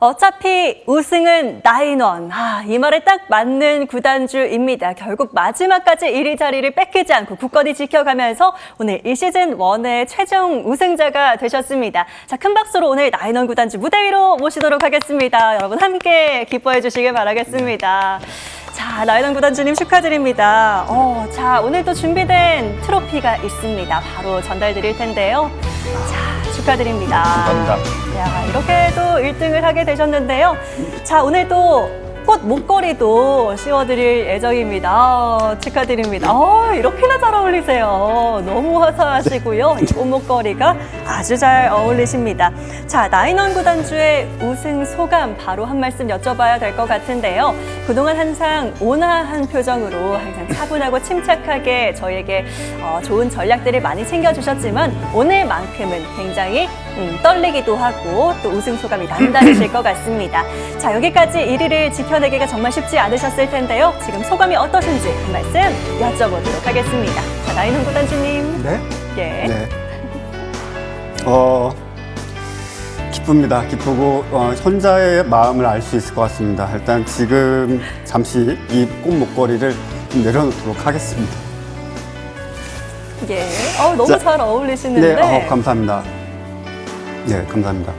어차피 우승은 나인원. 아, 이 말에 딱 맞는 구단주입니다. 결국 마지막까지 1위 자리를 뺏기지 않고 굳건히 지켜가면서 오늘 이 시즌 원의 최종 우승자가 되셨습니다. 자, 큰 박수로 오늘 나인원 구단주 무대 위로 모시도록 하겠습니다. 여러분 함께 기뻐해 주시길 바라겠습니다. 자, 나인원 구단주님 축하드립니다. 어, 자, 오늘 또 준비된 트로피가 있습니다. 바로 전달 드릴 텐데요. 자, 축하드립니다. 감사합니다. 야, 이렇게 또 1등을 하게 되셨는데요. 자, 오늘 또 꽃 목걸이도 씌워드릴 예정입니다. 아, 축하드립니다. 어, 이렇게나 잘 어울리세요. 너무 화사하시고요. 이 꽃 목걸이가 아주 잘 어울리십니다. 자, 나인원 구단주의 우승 소감 바로 한 말씀 여쭤봐야 될 것 같은데요. 그동안 항상 온화한 표정으로 항상 차분하고 침착하게 저희에게 어, 좋은 전략들을 많이 챙겨주셨지만 오늘만큼은 굉장히 음, 떨리기도 하고 또 우승 소감이 남다르실 것 같습니다. 자 여기까지 1위를 지켜내기가 정말 쉽지 않으셨을 텐데요. 지금 소감이 어떠신지 한 말씀 여쭤보도록 하겠습니다. 자 나인훈 구단주님. 네? 예. 네. 어, 기쁩니다. 기쁘고, 어, 현자의 마음을 알 수 있을 것 같습니다. 일단 지금 잠시 이 꽃 목걸이를 좀 내려놓도록 하겠습니다. 예. 어, 너무 자, 잘 어울리시는데. 네, 어, 감사합니다. 네, 감사합니다.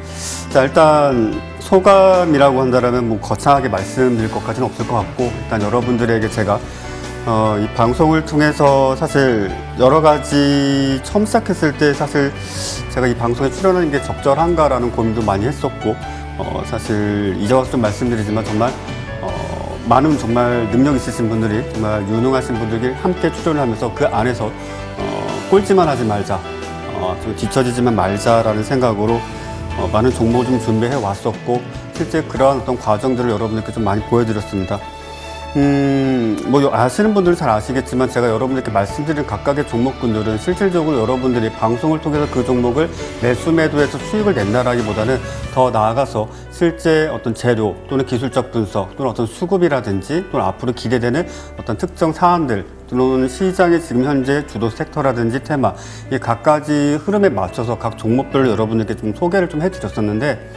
자, 일단 소감이라고 한다면 뭐 거창하게 말씀드릴 것까지는 없을 것 같고 일단 여러분들에게 제가 어, 이 방송을 통해서 사실 여러 가지 처음 시작했을 때 사실 제가 이 방송에 출연하는 게 적절한가라는 고민도 많이 했었고 어, 사실 이제 와서 좀 말씀드리지만 정말 어, 많은 정말 능력 있으신 분들이 정말 유능하신 분들이 함께 출연을 하면서 그 안에서 어, 꼴찌만 하지 말자 어, 좀 뒤처지지만 말자라는 생각으로 어, 많은 정보 좀 준비해 왔었고 실제 그러한 어떤 과정들을 여러분들께 좀 많이 보여드렸습니다. 음, 뭐 아시는 분들은 잘 아시겠지만 제가 여러분들께 말씀드린 각각의 종목군들은 실질적으로 여러분들이 방송을 통해서 그 종목을 매수 매도해서 수익을 낸다라기보다는 더 나아가서 실제 어떤 재료 또는 기술적 분석 또는 어떤 수급이라든지 또는 앞으로 기대되는 어떤 특정 사안들 또는 시장의 지금 현재 주도 섹터라든지 테마 이 각가지 흐름에 맞춰서 각 종목별로 여러분들께 좀 소개를 좀 해드렸었는데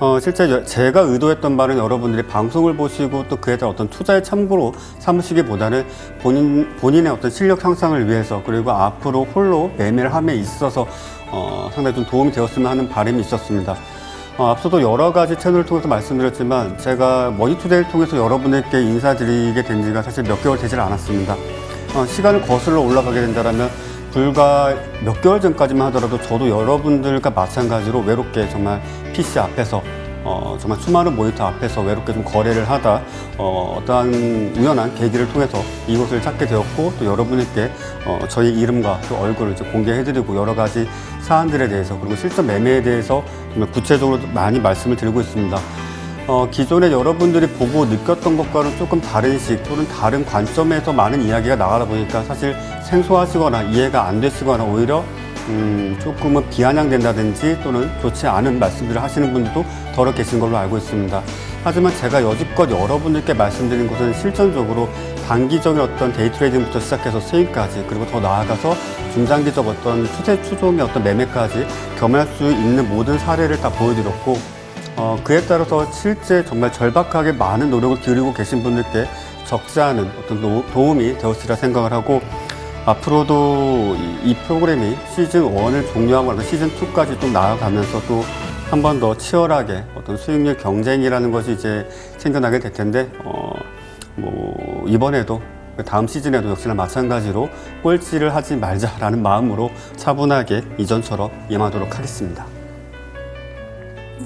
어, 실제 여- 제가 의도했던 바는 여러분들이 방송을 보시고 또 그에 대한 어떤 투자의 참고로 삼으시기보다는 본인, 본인의 어떤 실력 향상을 위해서 그리고 앞으로 홀로 매매를 함에 있어서 어, 상당히 좀 도움이 되었으면 하는 바람이 있었습니다. 어, 앞서도 여러 가지 채널을 통해서 말씀드렸지만 제가 머니투데이를 통해서 여러분들께 인사드리게 된 지가 사실 몇 개월 되질 않았습니다. 어, 시간을 거슬러 올라가게 된다면 불과 몇 개월 전까지만 하더라도 저도 여러분들과 마찬가지로 외롭게 정말 PC 앞에서 어, 정말 수많은 모니터 앞에서 외롭게 좀 거래를 하다 어, 어떠한 우연한 계기를 통해서 이곳을 찾게 되었고 또 여러분께 어, 저희 이름과 또 얼굴을 이제 공개해드리고 여러 가지 사안들에 대해서 그리고 실전 매매에 대해서 정말 구체적으로 많이 말씀을 드리고 있습니다. 어, 기존에 여러분들이 보고 느꼈던 것과는 조금 다른 식 또는 다른 관점에서 많은 이야기가 나가다 보니까 사실 생소하시거나 이해가 안 되시거나 오히려 음, 조금은 비아냥된다든지 또는 좋지 않은 말씀들을 하시는 분들도 더러 계신 걸로 알고 있습니다. 하지만 제가 여지껏 여러분들께 말씀드린 것은 실전적으로 단기적인 어떤 데이 트레이딩부터 시작해서 수익까지 그리고 더 나아가서 중장기적 어떤 추세 추종의 어떤 매매까지 겸할 수 있는 모든 사례를 다 보여드렸고 어, 그에 따라서 실제 정말 절박하게 많은 노력을 기울이고 계신 분들께 적지 않은 어떤 노- 도움이 되었으리라 생각을 하고 앞으로도 이, 이 프로그램이 시즌 1을 종료하고 나서 시즌 2까지 또 나아가면서 또 한 번 더 치열하게 어떤 수익률 경쟁이라는 것이 이제 생겨나게 될 텐데 어, 뭐 이번에도 그 다음 시즌에도 역시나 마찬가지로 꼴찌를 하지 말자라는 마음으로 차분하게 이전처럼 임하도록 하겠습니다.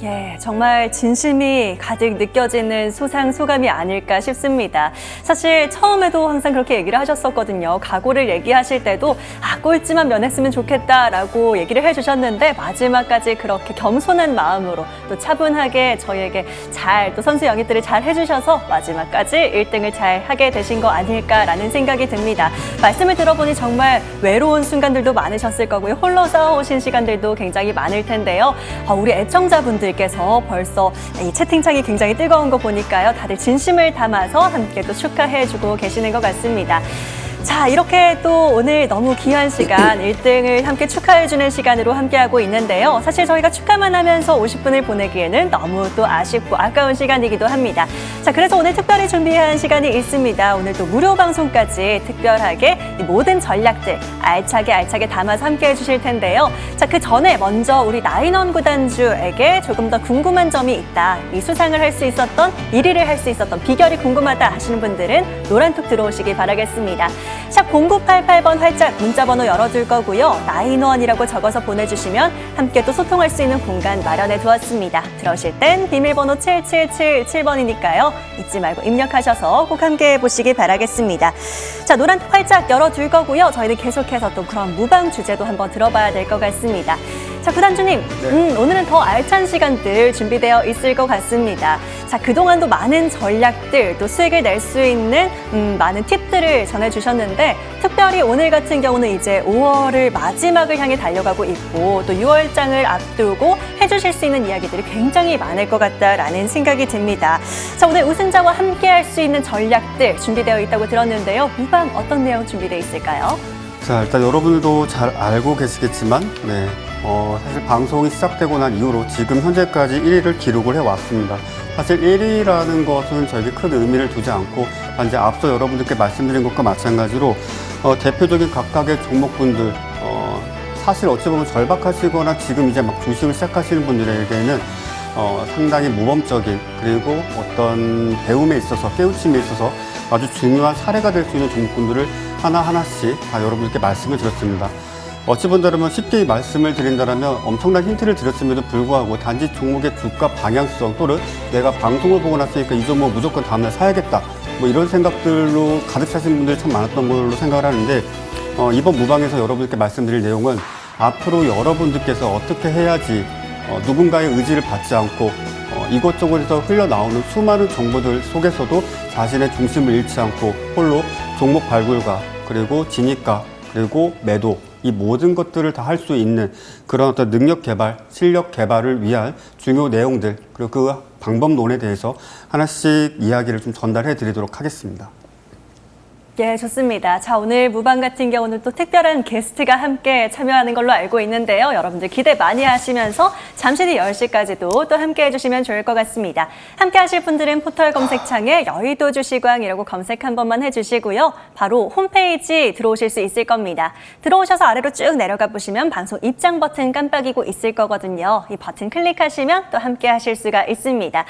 예, 정말 진심이 가득 느껴지는 소상 소감이 아닐까 싶습니다. 사실 처음에도 항상 그렇게 얘기를 하셨었거든요. 각오를 얘기하실 때도 아 꼴찌만 면했으면 좋겠다라고 얘기를 해주셨는데 마지막까지 그렇게 겸손한 마음으로 또 차분하게 저희에게 잘 또 선수 영입들을 잘 해주셔서 마지막까지 1등을 잘 하게 되신 거 아닐까라는 생각이 듭니다. 말씀을 들어보니 정말 외로운 순간들도 많으셨을 거고요. 홀로 싸워오신 시간들도 굉장히 많을 텐데요. 아, 우리 애청자분들 께서 벌써 이 채팅창이 굉장히 뜨거운 거 보니까요. 다들 진심을 담아서 함께 또 축하해 주고 계시는 것 같습니다. 자, 이렇게 또 오늘 너무 귀한 시간, 1등을 함께 축하해주는 시간으로 함께하고 있는데요. 사실 저희가 축하만 하면서 50분을 보내기에는 너무 또 아쉽고 아까운 시간이기도 합니다. 자, 그래서 오늘 특별히 준비한 시간이 있습니다. 오늘 또 무료 방송까지 특별하게 이 모든 전략들 알차게 알차게 담아서 함께 해 주실 텐데요. 자, 그 전에 먼저 우리 나인원 구단주에게 조금 더 궁금한 점이 있다. 이 수상을 할 수 있었던, 1위를 할 수 있었던 비결이 궁금하다 하시는 분들은 노란톡 들어오시기 바라겠습니다. 샵 0988번 활짝 문자번호 열어둘 거고요. 나인원이라고 적어서 보내주시면 함께 또 소통할 수 있는 공간 마련해 두었습니다. 들어오실 땐 비밀번호 7777번이니까요. 잊지 말고 입력하셔서 꼭 함께 해보시기 바라겠습니다. 자, 노란톡 활짝 열어둘 거고요. 저희는 계속해서 또 그런 무방 주제도 한번 들어봐야 될 것 같습니다. 자, 구단주님, 네. 음, 오늘은 더 알찬 시간들 준비되어 있을 것 같습니다. 자, 그동안도 많은 전략들, 또 수익을 낼 수 있는 음, 많은 팁들을 전해주셨는데, 특별히 오늘 같은 경우는 이제 5월을 마지막을 향해 달려가고 있고, 또 6월장을 앞두고 해주실 수 있는 이야기들이 굉장히 많을 것 같다라는 생각이 듭니다. 자, 오늘 우승자와 함께 할 수 있는 전략들 준비되어 있다고 들었는데요. 무방 어떤 내용 준비되어 있을까요? 자, 일단 여러분들도 잘 알고 계시겠지만, 네, 어, 사실 방송이 시작되고 난 이후로 지금 현재까지 1위를 기록을 해왔습니다. 사실 1위라는 것은 저에게 큰 의미를 두지 않고, 이제 앞서 여러분들께 말씀드린 것과 마찬가지로, 어, 대표적인 각각의 종목분들, 어, 사실 어찌 보면 절박하시거나 지금 이제 막 주식을 시작하시는 분들에게는 어, 상당히 모범적인 그리고 어떤 배움에 있어서 깨우침에 있어서 아주 중요한 사례가 될 수 있는 종목군들을 하나하나씩 다 여러분께 말씀을 드렸습니다. 어찌 본다면 쉽게 이 말씀을 드린다면 엄청난 힌트를 드렸음에도 불구하고 단지 종목의 주가 방향성 또는 내가 방송을 보고 났으니까 이 종목 무조건 다음날 사야겠다. 뭐 이런 생각들로 가득 차신 분들이 참 많았던 걸로 생각을 하는데 어, 이번 무방에서 여러분께 말씀드릴 내용은 앞으로 여러분들께서 어떻게 해야지 어, 누군가의 의지를 받지 않고 어, 이것저것에서 흘러나오는 수많은 정보들 속에서도 자신의 중심을 잃지 않고 홀로 종목 발굴과 그리고 진입가 그리고 매도 이 모든 것들을 다 할 수 있는 그런 어떤 능력 개발, 실력 개발을 위한 중요 내용들 그리고 그 방법론에 대해서 하나씩 이야기를 좀 전달해 드리도록 하겠습니다. 예, 좋습니다. 자, 오늘 무방 같은 경우는 또 특별한 게스트가 함께 참여하는 걸로 알고 있는데요. 여러분들 기대 많이 하시면서 잠시 뒤 10시까지도 또 함께 해주시면 좋을 것 같습니다. 함께 하실 분들은 포털 검색창에 여의도 주시광이라고 검색 한 번만 해주시고요. 바로 홈페이지 들어오실 수 있을 겁니다. 들어오셔서 아래로 쭉 내려가 보시면 방송 입장 버튼 깜빡이고 있을 거거든요. 이 버튼 클릭하시면 또 함께 하실 수가 있습니다.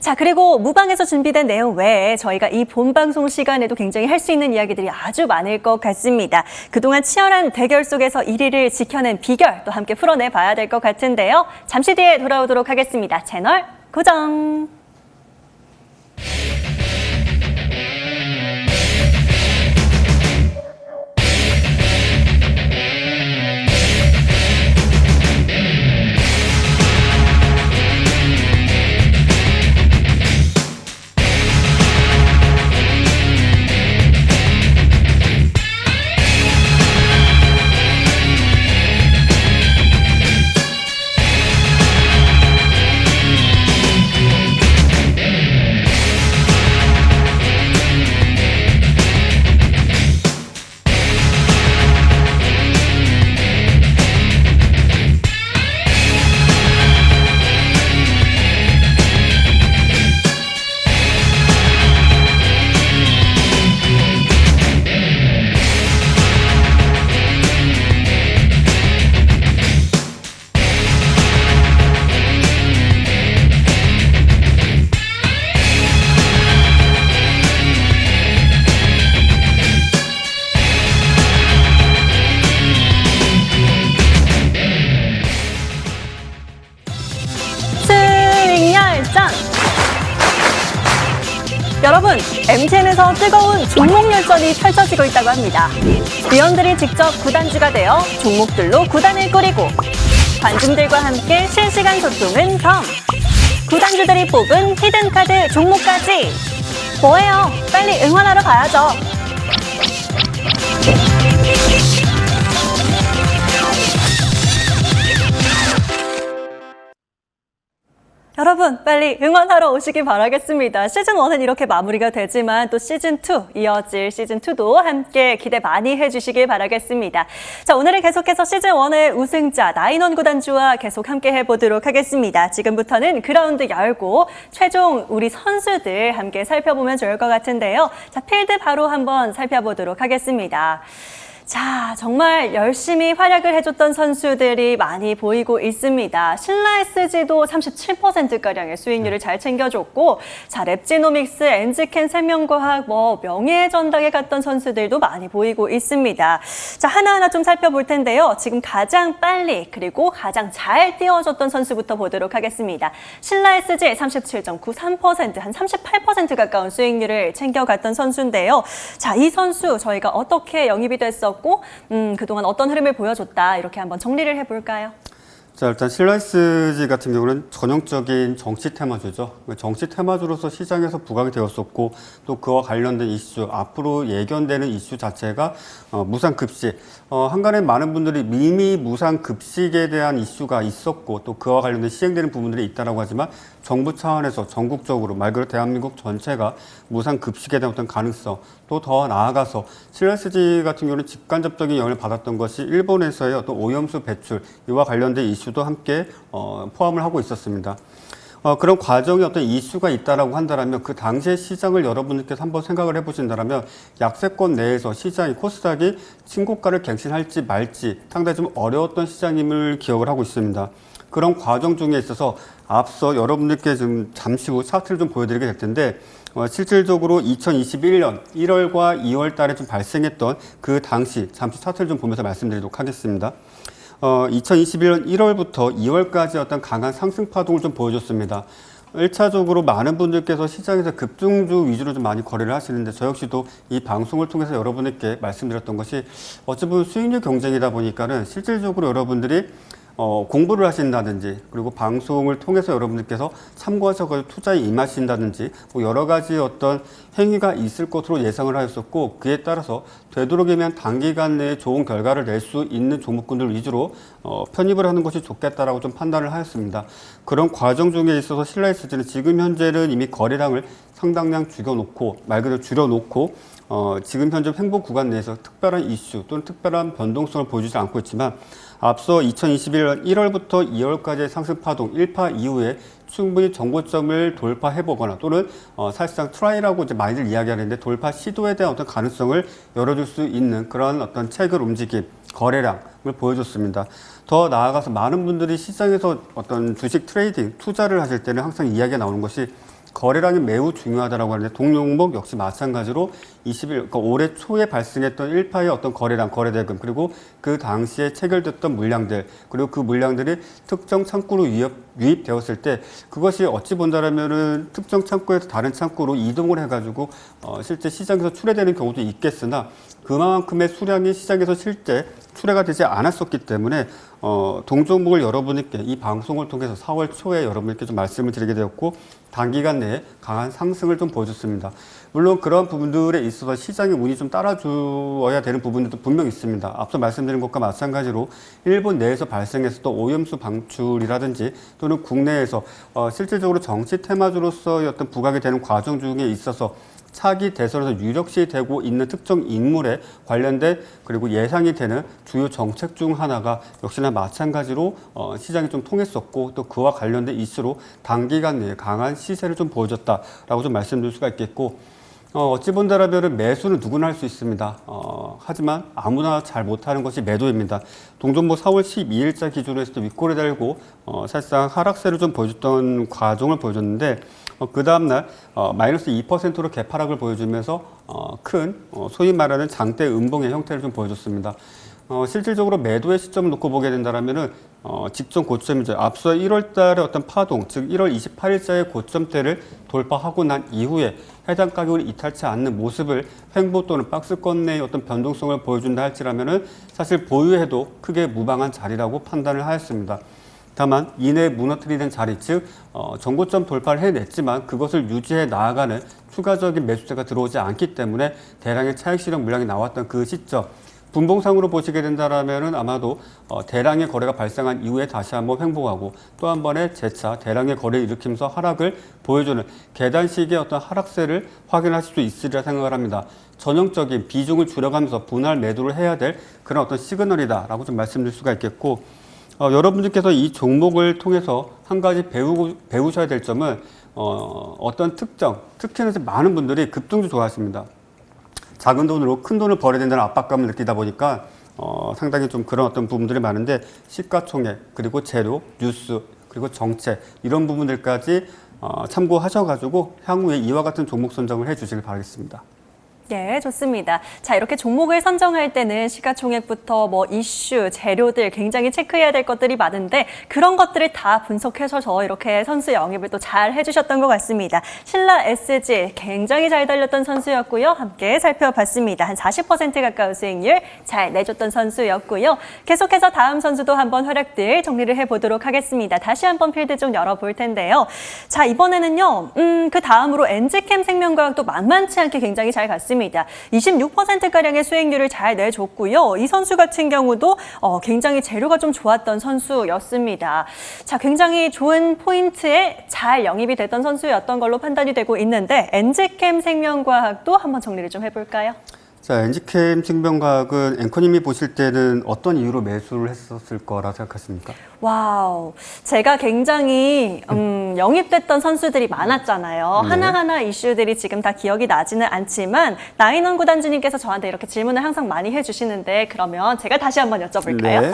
자, 그리고 무방에서 준비된 내용 외에 저희가 이 본 방송 시간에도 굉장히 할 수 있는 이야기들이 아주 많을 것 같습니다. 그동안 치열한 대결 속에서 1위를 지켜낸 비결 또 함께 풀어내 봐야 될 것 같은데요. 잠시 뒤에 돌아오도록 하겠습니다. 채널 고정. 있다고 합니다. 위원들이 직접 구단주가 되어 종목들로 구단을 꾸리고 관중들과 함께 실시간 소통은 덤. 구단주들이 뽑은 히든카드 종목까지. 뭐해요? 빨리 응원하러 가야죠. 여러분 빨리 응원하러 오시길 바라겠습니다. 시즌 1은 이렇게 마무리가 되지만 또 시즌 2 이어질 시즌 2도 함께 기대 많이 해주시길 바라겠습니다. 자 오늘은 계속해서 시즌 1의 우승자 나인원 구단주와 계속 함께 해보도록 하겠습니다. 지금부터는 그라운드 열고 최종 우리 선수들 함께 살펴보면 좋을 것 같은데요. 자 필드 바로 한번 살펴보도록 하겠습니다. 자, 정말 열심히 활약을 해줬던 선수들이 많이 보이고 있습니다. 신라 SG도 37%가량의 수익률을 잘 챙겨줬고, 자, 랩지노믹스, 엔지캔, 생명과학, 뭐, 명예의 전당에 갔던 선수들도 많이 보이고 있습니다. 자, 하나하나 좀 살펴볼 텐데요. 지금 가장 빨리, 그리고 가장 잘 뛰어줬던 선수부터 보도록 하겠습니다. 신라 SG 37.93%, 한 38% 가까운 수익률을 챙겨갔던 선수인데요. 자, 이 선수 저희가 어떻게 영입이 됐었고, 음, 그동안 어떤 흐름을 보여줬다, 이렇게 한번 정리를 해볼까요? 자, 일단 실라이스지 같은 경우는 전형적인 정치 테마주죠. 정치 테마주로서 시장에서 부각이 되었었고, 또 그와 관련된 이슈, 앞으로 예견되는 이슈 자체가 어, 무상급식. 어, 한간에 많은 분들이 이미 무상 급식에 대한 이슈가 있었고, 또 그와 관련된 시행되는 부분들이 있다라고 하지만, 정부 차원에서 전국적으로 말 그대로 대한민국 전체가 무상 급식에 대한 어떤 가능성, 또 더 나아가서 실라이스지 같은 경우는 직간접적인 영향을 받았던 것이 일본에서의 어떤 오염수 배출, 이와 관련된 이슈도 함께 어, 포함을 하고 있었습니다. 어, 그런 과정에 어떤 이슈가 있다라고 한다면 그 당시의 시장을 여러분들께서 한번 생각을 해보신다면 약세권 내에서 시장이 코스닥이 친고가를 갱신할지 말지 상당히 좀 어려웠던 시장임을 기억을 하고 있습니다. 그런 과정 중에 있어서 앞서 여러분들께 좀 잠시 후 차트를 좀 보여드리게 될 텐데 어, 실질적으로 2021년 1월과 2월 달에 좀 발생했던 그 당시 잠시 차트를 좀 보면서 말씀드리도록 하겠습니다. 어, 2021년 1월부터 2월까지 어떤 강한 상승 파동을 좀 보여줬습니다. 1차적으로 많은 분들께서 시장에서 급등주 위주로 좀 많이 거래를 하시는데 저 역시도 이 방송을 통해서 여러분에게 말씀드렸던 것이 어찌 보면 수익률 경쟁이다 보니까는 실질적으로 여러분들이 어, 공부를 하신다든지 그리고 방송을 통해서 여러분들께서 참고하셔서 투자에 임하신다든지 뭐 여러 가지 어떤 행위가 있을 것으로 예상을 하였었고 그에 따라서 되도록이면 단기간 내에 좋은 결과를 낼 수 있는 종목군들 위주로 어, 편입을 하는 것이 좋겠다라고 좀 판단을 하였습니다. 그런 과정 중에 있어서 신라이스지는 지금 현재는 이미 거래량을 상당량 죽여놓고 말 그대로 줄여놓고 어, 지금 현재 횡보 구간 내에서 특별한 이슈 또는 특별한 변동성을 보여주지 않고 있지만 앞서 2021년 1월부터 2월까지의 상승 파동 1파 이후에 충분히 정고점을 돌파해보거나 또는 어, 사실상 트라이라고 이제 많이들 이야기하는데 돌파 시도에 대한 어떤 가능성을 열어줄 수 있는 그런 어떤 체결 움직임, 거래량을 보여줬습니다. 더 나아가서 많은 분들이 시장에서 어떤 주식 트레이딩, 투자를 하실 때는 항상 이야기가 나오는 것이 거래량이 매우 중요하다라고 하는데 동종목 역시 마찬가지로 20일 그러니까 올해 초에 발생했던 1파의 어떤 거래량, 거래대금 그리고 그 당시에 체결됐던 물량들 그리고 그 물량들이 특정 창구로 유입, 유입되었을 때 그것이 어찌 본다라면은 특정 창구에서 다른 창구로 이동을 해가지고 어, 실제 시장에서 출해되는 경우도 있겠으나 그만큼의 수량이 시장에서 실제 출해가 되지 않았었기 때문에 어, 동종목을 여러분께 이 방송을 통해서 4월 초에 여러분께 좀 말씀을 드리게 되었고 단기간 내에 강한 상승을 좀 보여줬습니다. 물론 그런 부분들에 있어서 시장의 운이 좀 따라주어야 되는 부분들도 분명 있습니다. 앞서 말씀드린 것과 마찬가지로 일본 내에서 발생했었던 오염수 방출이라든지 또는 국내에서 어, 실질적으로 정치 테마주로서의 어떤 부각이 되는 과정 중에 있어서 차기 대선에서 유력시 되고 있는 특정 인물에 관련된 그리고 예상이 되는 주요 정책 중 하나가 역시나 마찬가지로 어, 시장이 좀 통했었고 또 그와 관련된 이슈로 단기간 내에 강한 시세를 좀 보여줬다라고 좀 말씀드릴 수가 있겠고 어, 어찌 본다라면 매수는 누구나 할 수 있습니다. 어, 하지만 아무나 잘 못하는 것이 매도입니다. 동종목 4월 12일자 기준으로 해서 윗골에 달고 어, 사실상 하락세를 좀 보여줬던 과정을 보여줬는데 어, 그 다음날 어, 마이너스 2%로 개파락을 보여주면서 어, 큰 어, 소위 말하는 장대 음봉의 형태를 좀 보여줬습니다. 어, 실질적으로 매도의 시점을 놓고 보게 된다면은 어, 직전 고점이죠. 앞서 1월 달에 어떤 파동, 즉 1월 28일자의 고점대를 돌파하고 난 이후에 해당 가격을 이탈치 않는 모습을 횡보 또는 박스권 내의 어떤 변동성을 보여준다 할지라면은 사실 보유해도 크게 무방한 자리라고 판단을 하였습니다. 다만 이내 무너뜨리는 자리 즉 어, 정고점 돌파를 해냈지만 그것을 유지해 나아가는 추가적인 매수세가 들어오지 않기 때문에 대량의 차익 실현 물량이 나왔던 그 시점 분봉상으로 보시게 된다라면은 아마도 어, 대량의 거래가 발생한 이후에 다시 한번 횡보하고 또 한 번의 재차 대량의 거래를 일으키면서 하락을 보여주는 계단식의 어떤 하락세를 확인하실 수 있으리라 생각을 합니다. 전형적인 비중을 줄여가면서 분할 매도를 해야 될 그런 어떤 시그널이다라고 좀 말씀드릴 수가 있겠고 어, 여러분들께서 이 종목을 통해서 한 가지 배우고, 배우셔야 될 점은 어, 어떤 특정, 특히나 많은 분들이 급등주 좋아하십니다. 작은 돈으로 큰 돈을 벌어야 된다는 압박감을 느끼다 보니까 어, 상당히 좀 그런 어떤 부분들이 많은데 시가총액 그리고 재료, 뉴스 그리고 정책 이런 부분들까지 어, 참고하셔가지고 향후에 이와 같은 종목 선정을 해주시길 바라겠습니다. 네, 좋습니다. 자, 이렇게 종목을 선정할 때는 시가총액부터 뭐 이슈, 재료들 굉장히 체크해야 될 것들이 많은데 그런 것들을 다 분석해서 이렇게 선수 영입을 또 잘 해주셨던 것 같습니다. 신라 SG 굉장히 잘 달렸던 선수였고요. 함께 살펴봤습니다. 한 40% 가까운 수익률 잘 내줬던 선수였고요. 계속해서 다음 선수도 한번 활약들 정리를 해보도록 하겠습니다. 다시 한번 필드 좀 열어볼 텐데요. 자, 이번에는요, 음, 그 다음으로 엔지캠 생명과학도 만만치 않게 굉장히 잘 갔습니다. 26%가량의 수익률을 잘 내줬고요. 이 선수 같은 경우도 어, 굉장히 재료가 좀 좋았던 선수였습니다. 자, 굉장히 좋은 포인트에 잘 영입이 됐던 선수였던 걸로 판단이 되고 있는데 엔지캠 생명과학도 한번 정리를 좀 해볼까요? 자, 엔지캠 생명과학은 앵커님이 보실 때는 어떤 이유로 매수를 했었을 거라 생각하십니까? 와우. 제가 굉장히, 음, 영입됐던 선수들이 많았잖아요. 네. 하나하나 이슈들이 지금 다 기억이 나지는 않지만, 나인원 구단주님께서 저한테 이렇게 질문을 항상 많이 해주시는데, 그러면 제가 다시 한번 여쭤볼까요? 네,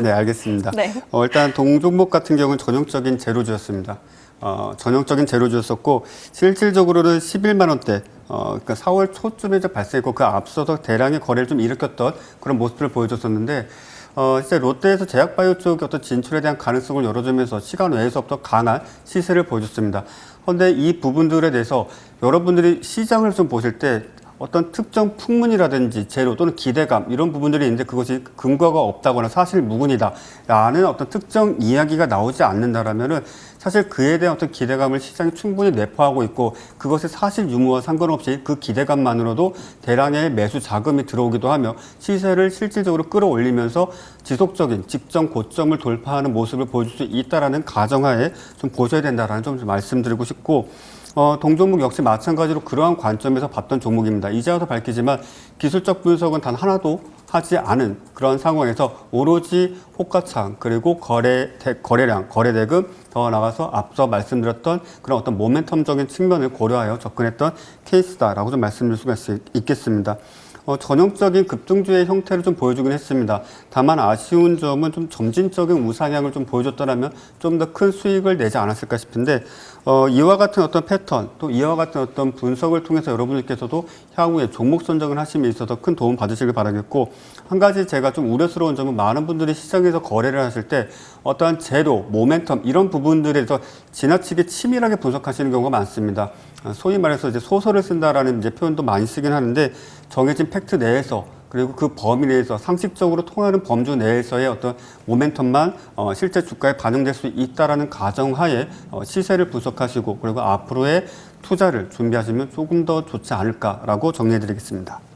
네 알겠습니다. 네. 어, 일단 동종목 같은 경우는 전형적인 제로주였습니다. 어, 전형적인 제로주였었고 실질적으로는 11만 원대, 어, 그러니까 4월 초쯤에 이제 발생했고 그 앞서서 대량의 거래를 좀 일으켰던 그런 모습을 보여줬었는데 어, 실제 롯데에서 제약바이오 쪽의 어떤 진출에 대한 가능성을 열어주면서 시간 외에서부터 강한 시세를 보여줬습니다. 그런데 이 부분들에 대해서 여러분들이 시장을 좀 보실 때 어떤 특정 풍문이라든지 재료 또는 기대감 이런 부분들이 있는데 그것이 근거가 없다거나 사실 무근이다라는 어떤 특정 이야기가 나오지 않는다라면은 사실 그에 대한 어떤 기대감을 시장이 충분히 내포하고 있고 그것의 사실 유무와 상관없이 그 기대감만으로도 대량의 매수 자금이 들어오기도 하며 시세를 실질적으로 끌어올리면서 지속적인 직전 고점을 돌파하는 모습을 보여줄 수 있다라는 가정하에 좀 보셔야 된다라는 점 좀 말씀드리고 싶고 어, 동종목 역시 마찬가지로 그러한 관점에서 봤던 종목입니다. 이제 와서 밝히지만 기술적 분석은 단 하나도 하지 않은 그런 상황에서 오로지 호가창 그리고 거래 대, 거래량, 거래 대금 더 나가서 앞서 말씀드렸던 그런 어떤 모멘텀적인 측면을 고려하여 접근했던 케이스다라고 좀 말씀드릴 수가 있, 있겠습니다. 어, 전형적인 급등주의 형태를 좀 보여주긴 했습니다. 다만 아쉬운 점은 좀 점진적인 우상향을 좀 보여줬더라면 좀 더 큰 수익을 내지 않았을까 싶은데 어, 이와 같은 어떤 패턴 또 이와 같은 어떤 분석을 통해서 여러분들께서도 향후에 종목 선정을 하심에 있어서 큰 도움 받으시길 바라겠고 한 가지 제가 좀 우려스러운 점은 많은 분들이 시장에서 거래를 하실 때 어떠한 재료, 모멘텀 이런 부분들에 대해서 지나치게 치밀하게 분석하시는 경우가 많습니다. 아, 소위 말해서 이제 소설을 쓴다라는 이제 표현도 많이 쓰긴 하는데 정해진 팩트 내에서 그리고 그 범위 내에서 상식적으로 통하는 범주 내에서의 어떤 모멘텀만 어, 실제 주가에 반영될 수 있다라는 가정하에 어, 시세를 분석하시고 그리고 앞으로의 투자를 준비하시면 조금 더 좋지 않을까라고 정리해드리겠습니다.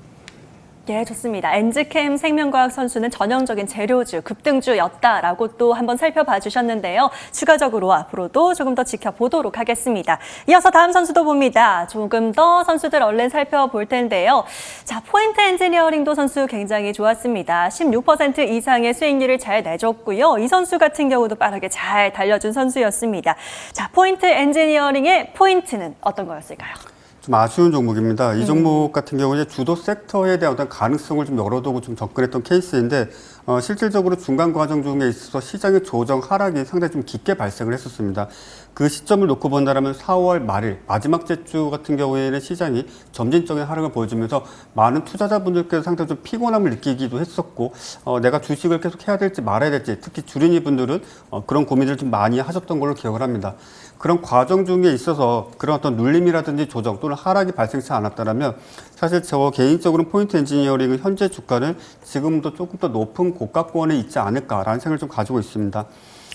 예, 좋습니다. 엔즈캠 생명과학 선수는 전형적인 재료주, 급등주였다라고 또 한번 살펴봐 주셨는데요. 추가적으로 앞으로도 조금 더 지켜보도록 하겠습니다. 이어서 다음 선수도 봅니다. 조금 더 선수들 얼른 살펴볼 텐데요. 자, 포인트 엔지니어링도 선수 굉장히 좋았습니다. 16% 이상의 수익률을 잘 내줬고요. 이 선수 같은 경우도 빠르게 잘 달려준 선수였습니다. 자, 포인트 엔지니어링의 포인트는 어떤 거였을까요? 좀 아쉬운 종목입니다. 이 종목 같은 경우는 주도 섹터에 대한 어떤 가능성을 좀 열어두고 좀 접근했던 케이스인데 어, 실질적으로 중간 과정 중에 있어서 시장의 조정 하락이 상당히 좀 깊게 발생을 했었습니다. 그 시점을 놓고 본다면 4월 말일 마지막 제주 같은 경우에는 시장이 점진적인 하락을 보여주면서 많은 투자자분들께서 상당히 좀 피곤함을 느끼기도 했었고 어, 내가 주식을 계속 해야 될지 말아야 될지 특히 주린이 분들은 어, 그런 고민을 좀 많이 하셨던 걸로 기억을 합니다. 그런 과정 중에 있어서 그런 어떤 눌림이라든지 조정 또는 하락이 발생치 않았다면 사실 저 개인적으로는 포인트 엔지니어링은 현재 주가는 지금도 조금 더 높은 고가권에 있지 않을까라는 생각을 좀 가지고 있습니다.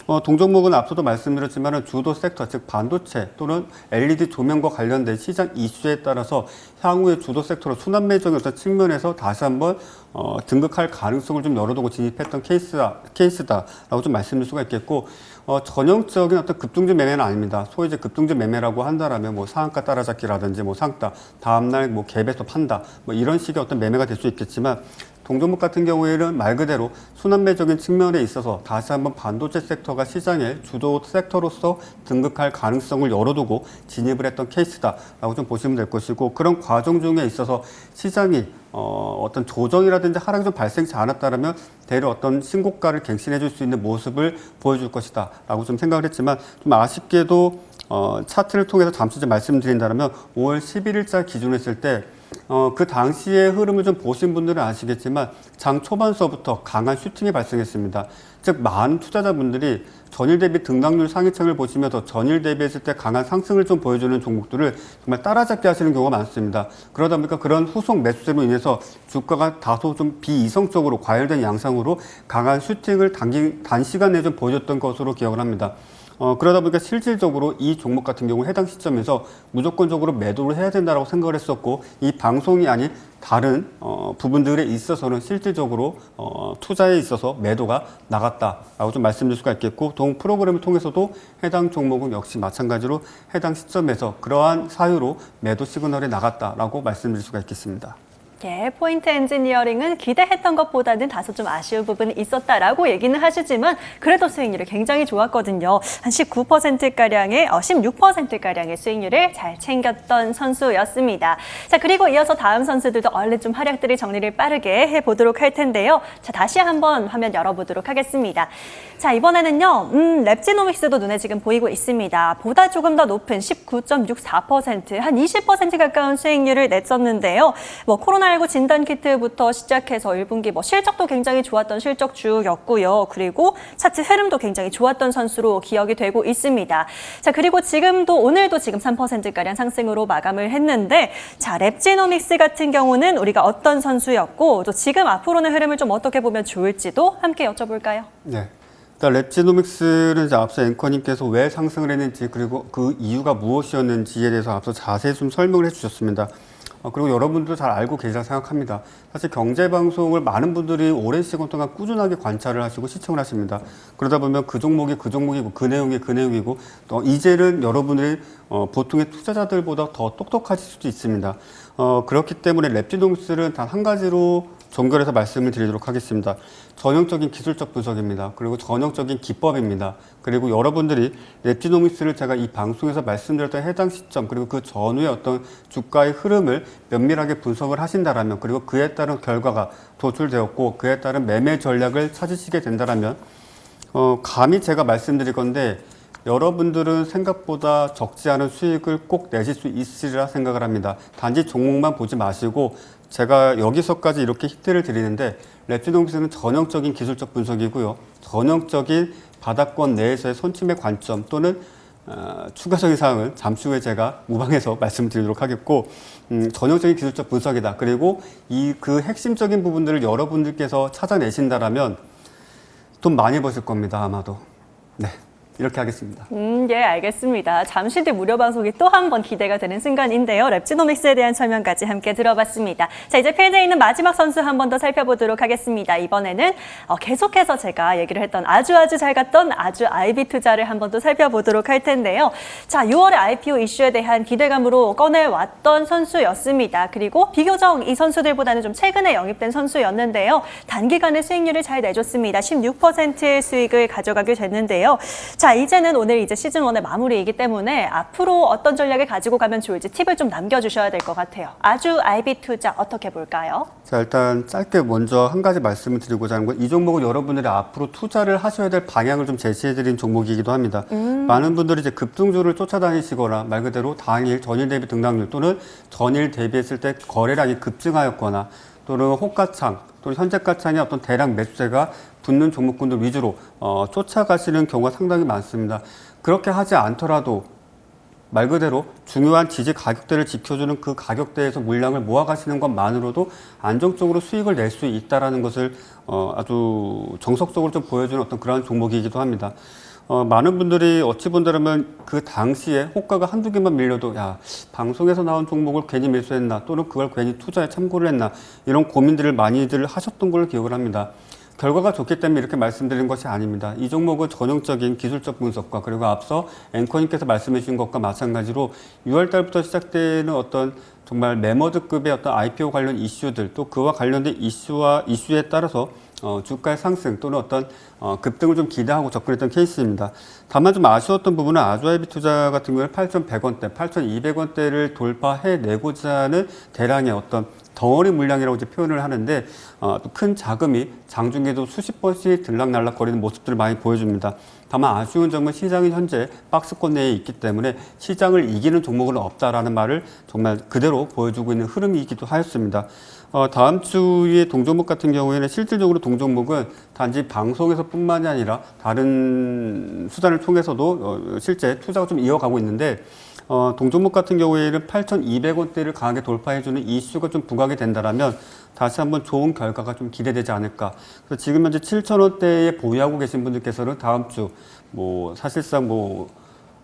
어, 동종목은 앞서도 말씀드렸지만 주도 섹터, 즉 반도체 또는 LED 조명과 관련된 시장 이슈에 따라서 향후의 주도 섹터로 순환 매정의 어떤 측면에서 다시 한번 어, 등극할 가능성을 좀 열어두고 진입했던 케이스다, 케이스다라고 좀 말씀드릴 수가 있겠고 어, 전형적인 어떤 급등주 매매는 아닙니다. 소위 이제 급등주 매매라고 한다라면 뭐 상한가 따라잡기라든지 뭐 상따, 다음날 뭐 갭에서 판다, 뭐 이런 식의 어떤 매매가 될 수 있겠지만 동종목 같은 경우에는 말 그대로 순환매적인 측면에 있어서 다시 한번 반도체 섹터가 시장의 주도 섹터로서 등극할 가능성을 열어두고 진입을 했던 케이스다라고 좀 보시면 될 것이고 그런 과정 중에 있어서 시장이 어, 어떤 조정이라든지 하락이 좀 발생치 않았다면 대려 어떤 신고가를 갱신해 줄 수 있는 모습을 보여줄 것이다 라고 좀 생각을 했지만 좀 아쉽게도 어, 차트를 통해서 잠시 좀 말씀드린다면 5월 11일자 기준으로 했을 때 어, 그 당시의 흐름을 좀 보신 분들은 아시겠지만 장 초반서부터 강한 슈팅이 발생했습니다. 즉 많은 투자자분들이 전일 대비 등락률 상위층을 보시면서 전일 대비했을 때 강한 상승을 좀 보여주는 종목들을 정말 따라잡기 하시는 경우가 많습니다. 그러다 보니까 그런 후속 매수세로 인해서 주가가 다소 좀 비이성적으로 과열된 양상으로 강한 슈팅을 단기, 단시간 내에 좀 보여줬던 것으로 기억을 합니다. 어, 그러다 보니까 실질적으로 이 종목 같은 경우 해당 시점에서 무조건적으로 매도를 해야 된다고 생각을 했었고 이 방송이 아닌 다른 어, 부분들에 있어서는 실질적으로 어, 투자에 있어서 매도가 나갔다라고 좀 말씀드릴 수가 있겠고 동 프로그램을 통해서도 해당 종목은 역시 마찬가지로 해당 시점에서 그러한 사유로 매도 시그널이 나갔다라고 말씀드릴 수가 있겠습니다. 예, 포인트 엔지니어링은 기대했던 것보다는 다소 좀 아쉬운 부분이 있었다라고 얘기는 하시지만 그래도 수익률이 굉장히 좋았거든요. 한 19%가량의, 어, 16%가량의 수익률을 잘 챙겼던 선수였습니다. 자, 그리고 이어서 다음 선수들도 얼른 좀 활약들이 정리를 빠르게 해보도록 할 텐데요. 자, 다시 한번 화면 열어보도록 하겠습니다. 자, 이번에는요, 음, 랩지노믹스도 눈에 지금 보이고 있습니다. 보다 조금 더 높은 19.64%, 한 20% 가까운 수익률을 냈었는데요. 뭐, 코로나 19 진단키트부터 시작해서 1분기 뭐 실적도 굉장히 좋았던 실적주였고요. 그리고 차트 흐름도 굉장히 좋았던 선수로 기억이 되고 있습니다. 자, 그리고 지금도 오늘도 지금 3%가량 상승으로 마감을 했는데 자, 랩지노믹스 같은 경우는 우리가 어떤 선수였고 또 지금 앞으로는 흐름을 좀 어떻게 보면 좋을지도 함께 여쭤볼까요? 네. 일단 랩지노믹스는 이제 앞서 앵커님께서 왜 상승을 했는지 그리고 그 이유가 무엇이었는지에 대해서 앞서 자세히 좀 설명을 해주셨습니다. 어, 그리고 여러분도 잘 알고 계시다 생각합니다. 사실 경제 방송을 많은 분들이 오랜 시간 동안 꾸준하게 관찰을 하시고 시청을 하십니다. 그러다 보면 그 종목이 그 종목이고 그 내용이 그 내용이고 또 이제는 여러분들이 어, 보통의 투자자들보다 더 똑똑하실 수도 있습니다. 어, 그렇기 때문에 랩지노믹스는 단 한 가지로 종결해서 말씀을 드리도록 하겠습니다. 전형적인 기술적 분석입니다. 그리고 전형적인 기법입니다. 그리고 여러분들이 랩지노믹스를 제가 이 방송에서 말씀드렸던 해당 시점 그리고 그 전후의 어떤 주가의 흐름을 면밀하게 분석을 하신다라면 그리고 그에 따른 결과가 도출되었고 그에 따른 매매 전략을 찾으시게 된다라면 어, 감히 제가 말씀드릴 건데 여러분들은 생각보다 적지 않은 수익을 꼭 내실 수 있으리라 생각을 합니다. 단지 종목만 보지 마시고 제가 여기서까지 이렇게 힌트를 드리는데 랩지노믹스는 전형적인 기술적 분석이고요. 전형적인 바닥권 내에서의 손침의 관점 또는 어, 추가적인 사항은 잠시 후에 제가 무방해서 말씀드리도록 하겠고 음, 전형적인 기술적 분석이다. 그리고 이 그 핵심적인 부분들을 여러분들께서 찾아내신다라면 돈 많이 버실 겁니다. 아마도. 네. 이렇게 하겠습니다. 음, 예, 알겠습니다. 잠시 뒤 무료 방송이 또 한 번 기대가 되는 순간인데요. 랩지노믹스에 대한 설명까지 함께 들어봤습니다. 자, 이제 필드에 있는 마지막 선수 한 번 더 살펴보도록 하겠습니다. 이번에는 어, 계속해서 제가 얘기를 했던 아주 아주 잘 갔던 아주 아이비 투자를 한 번 더 살펴보도록 할 텐데요. 자, 6월의 IPO 이슈에 대한 기대감으로 꺼내왔던 선수였습니다. 그리고 비교적 이 선수들보다는 좀 최근에 영입된 선수였는데요. 단기간에 수익률을 잘 내줬습니다. 16%의 수익을 가져가게 됐는데요. 자, 이제는 오늘 이제 시즌 1의 마무리이기 때문에 앞으로 어떤 전략을 가지고 가면 좋을지 팁을 좀 남겨주셔야 될 것 같아요. 아주 IB 투자 어떻게 볼까요? 자, 일단 짧게 먼저 한 가지 말씀을 드리고자 하는 건 이 종목은 여러분들이 앞으로 투자를 하셔야 될 방향을 좀 제시해드린 종목이기도 합니다. 많은 분들이 이제 급등주를 쫓아다니시거나 말 그대로 당일 전일 대비 등락률 또는 전일 대비했을 때 거래량이 급증하였거나 또는 호가창 또는 현재가창의 어떤 대량 매수세가 붙는 종목군들 위주로 어, 쫓아가시는 경우가 상당히 많습니다. 그렇게 하지 않더라도 말 그대로 중요한 지지 가격대를 지켜주는 그 가격대에서 물량을 모아가시는 것만으로도 안정적으로 수익을 낼 수 있다라는 것을 어, 아주 정석적으로 좀 보여주는 어떤 그러한 종목이기도 합니다. 어, 많은 분들이 어찌 본다면 그 당시에 호가가 한두 개만 밀려도 야 방송에서 나온 종목을 괜히 매수했나 또는 그걸 괜히 투자에 참고를 했나 이런 고민들을 많이들 하셨던 걸로 기억을 합니다. 결과가 좋기 때문에 이렇게 말씀드리는 것이 아닙니다. 이 종목은 전형적인 기술적 분석과 그리고 앞서 앵커님께서 말씀해 주신 것과 마찬가지로 6월 달부터 시작되는 어떤 정말 매머드급의 어떤 IPO 관련 이슈들 또 그와 관련된 이슈와 이슈에 따라서 어, 주가의 상승 또는 어떤 어, 급등을 좀 기대하고 접근했던 케이스입니다. 다만 좀 아쉬웠던 부분은 아주아이비 투자 같은 경우는 8,100원대, 8,200원대를 돌파해내고자 하는 대량의 어떤 덩어리 물량이라고 이제 표현을 하는데 어, 또큰 자금이 장중에도 수십 번씩 들락날락 거리는 모습들을 많이 보여줍니다. 다만 아쉬운 점은 시장이 현재 박스권 내에 있기 때문에 시장을 이기는 종목은 없다라는 말을 정말 그대로 보여주고 있는 흐름이기도 하였습니다. 어, 다음 주에 동종목 같은 경우에는 실질적으로 동종목은 단지 방송에서 뿐만이 아니라 다른 수단을 통해서도 어, 실제 투자가 좀 이어가고 있는데 어, 동종목 같은 경우에는 8,200원대를 강하게 돌파해주는 이슈가 좀 부각이 된다라면 다시 한번 좋은 결과가 좀 기대되지 않을까. 그래서 지금 현재 7,000원대에 보유하고 계신 분들께서는 다음 주 뭐 사실상 뭐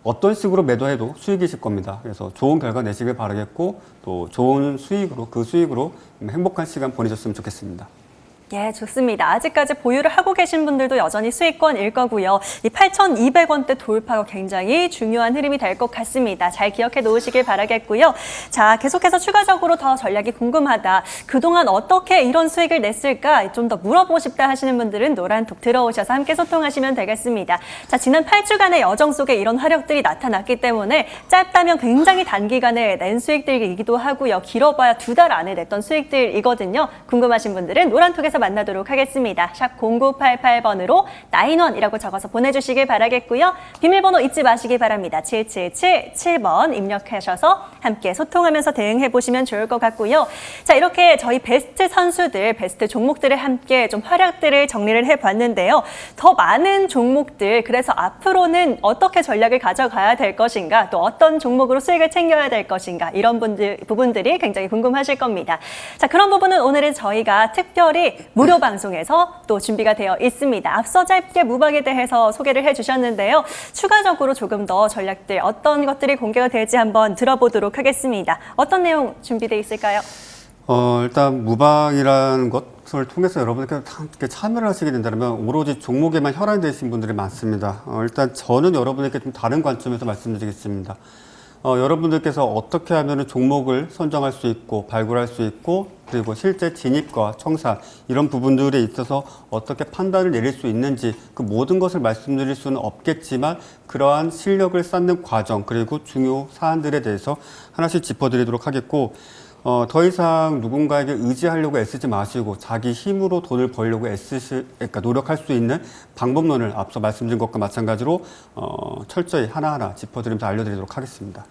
어떤 식으로 매도해도 수익이실 겁니다. 그래서 좋은 결과 내시길 바라겠고 또 좋은 수익으로 그 수익으로 행복한 시간 보내셨으면 좋겠습니다. 예, 좋습니다. 아직까지 보유를 하고 계신 분들도 여전히 수익권일 거고요. 이 8,200원대 돌파가 굉장히 중요한 흐름이 될 것 같습니다. 잘 기억해 놓으시길 바라겠고요. 자, 계속해서 추가적으로 더 전략이 궁금하다. 그동안 어떻게 이런 수익을 냈을까 좀 더 물어보고 싶다 하시는 분들은 노란톡 들어오셔서 함께 소통하시면 되겠습니다. 자, 지난 8주간의 여정 속에 이런 화력들이 나타났기 때문에 짧다면 굉장히 단기간에 낸 수익들이기도 하고요. 길어봐야 두 달 안에 냈던 수익들이거든요. 궁금하신 분들은 노란톡에서 만나도록 하겠습니다. 샵 0988번으로 나인원이라고 적어서 보내주시길 바라겠고요. 비밀번호 잊지 마시기 바랍니다. 7777번 입력하셔서 함께 소통하면서 대응해 보시면 좋을 것 같고요. 자, 이렇게 저희 베스트 선수들, 베스트 종목들을 함께 좀 활약들을 정리를 해 봤는데요. 더 많은 종목들, 그래서 앞으로는 어떻게 전략을 가져가야 될 것인가, 또 어떤 종목으로 수익을 챙겨야 될 것인가, 이런 분들, 부분들이 굉장히 궁금하실 겁니다. 자, 그런 부분은 오늘은 저희가 특별히 무료 방송에서 또 준비가 되어 있습니다. 앞서 짧게 무방에 대해서 소개를 해 주셨는데요. 추가적으로 조금 더 전략들, 어떤 것들이 공개가 될지 한번 들어보도록 하겠습니다. 어떤 내용 준비되어 있을까요? 어, 일단 무방이라는 것을 통해서 여러분들께서 다 함께 참여를 하시게 된다면 오로지 종목에만 혈안되신 분들이 많습니다. 어, 일단 저는 여러분에게 좀 다른 관점에서 말씀드리겠습니다. 어, 여러분들께서 어떻게 하면 종목을 선정할 수 있고 발굴할 수 있고 그리고 실제 진입과 청산 이런 부분들에 있어서 어떻게 판단을 내릴 수 있는지 그 모든 것을 말씀드릴 수는 없겠지만 그러한 실력을 쌓는 과정 그리고 중요 사안들에 대해서 하나씩 짚어드리도록 하겠고 어, 더 이상 누군가에게 의지하려고 애쓰지 마시고 자기 힘으로 돈을 벌려고 애쓰시, 그러니까 노력할 수 있는 방법론을 앞서 말씀드린 것과 마찬가지로 어, 철저히 하나하나 짚어드리면서 알려드리도록 하겠습니다.